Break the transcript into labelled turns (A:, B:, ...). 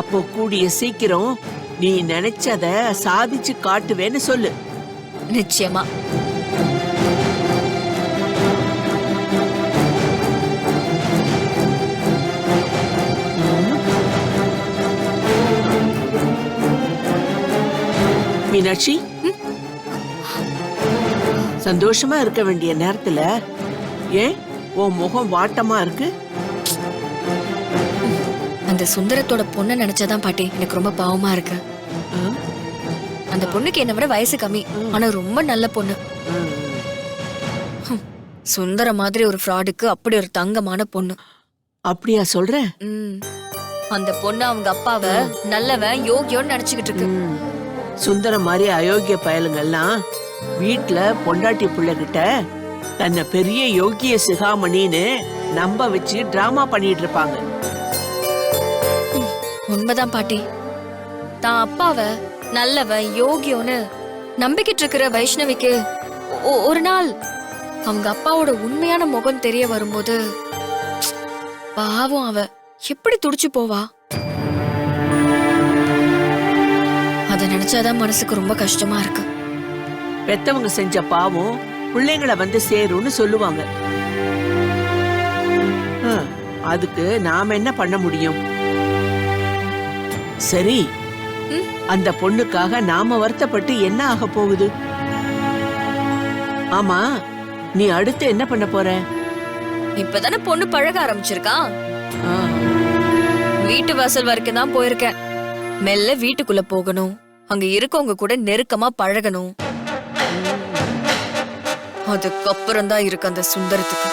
A: அப்போ கூடிய சீக்கிரம் நீ நினைச்சத சாதிச்சு காட்டுவேன்னு சொல்லு.
B: நிச்சயமா.
A: மீனாட்சி? சந்தோஷமா இருக்க வேண்டிய நேரத்துல ஏன் உன் முகம் வாட்டமா இருக்கு?
B: அந்த சுந்தரத்தோட பொண்ணை நினைச்சாதான் பாட்டி எனக்கு ரொம்ப பாவமா இருக்கு? அந்த பொண்ணுக்கு என்ன விட வயசு கம்மி ஆனா ரொம்ப நல்ல பொண்ணு. சுந்தர மாதிரி ஒரு ஃப்ராடுக்கு அப்படி ஒரு தங்கமான பொண்ணு
A: அப்படியா சொல்ற.
B: அந்த பொண்ணு அவங்க அப்பாவை நல்லவன் யோகியோன்னு நினைச்சுக்கிட்டு இருக்கு
A: ம். சுந்தரம் மாதிரி அயோக்கிய பயலுங்கெல்லாம் வீட்ல பொண்டாட்டி பிள்ளைகிட்ட தன்னை பெரிய யோகிய சிகாமணின்னு நம்ப வச்சு டிராமா பண்ணிட்டு இருப்பாங்க
B: உண்மைதான் பாட்டி. தான் அப்பாவ நல்லவன் யோகியோன்னு நம்பிக்கிட்டு இருக்கிற வைஷ்ணவிக்கு ஒரு நாள் அவங்க அப்பாவோட உண்மையான முகம் தெரிய வரும்போது பாவம் அவ. எப்படி துடிச்சு போவா? அத நினைச்சாதான் மனசுக்கு ரொம்ப கஷ்டமா இருக்கு.
A: பெத்தவங்க செஞ்ச பாவம் பிள்ளைங்களை வந்து சேரும்னு சொல்லுவாங்க. அதுக்கு நாம என்ன பண்ண முடியும்? சரி. அந்த பொண்ணுக்காக நாம வருத்தப்பட்டு என்ன ஆக போகுது? ஆமா நீ அடுத்து என்ன பண்ண போற?
B: இப்பதானே பொண்ணு பழக ஆரம்பிச்சிருக்கா? வீட்டு வாசல் வரைக்கும் தான் போயிருக்கேன். மெல்ல வீட்டுக்குள்ள போகணும். அங்க இருக்கவங்க கூட நெருக்கமா பழகணும். அதுக்கப்புறம் தான் இருக்கு அந்த சுந்தரத்துக்கு.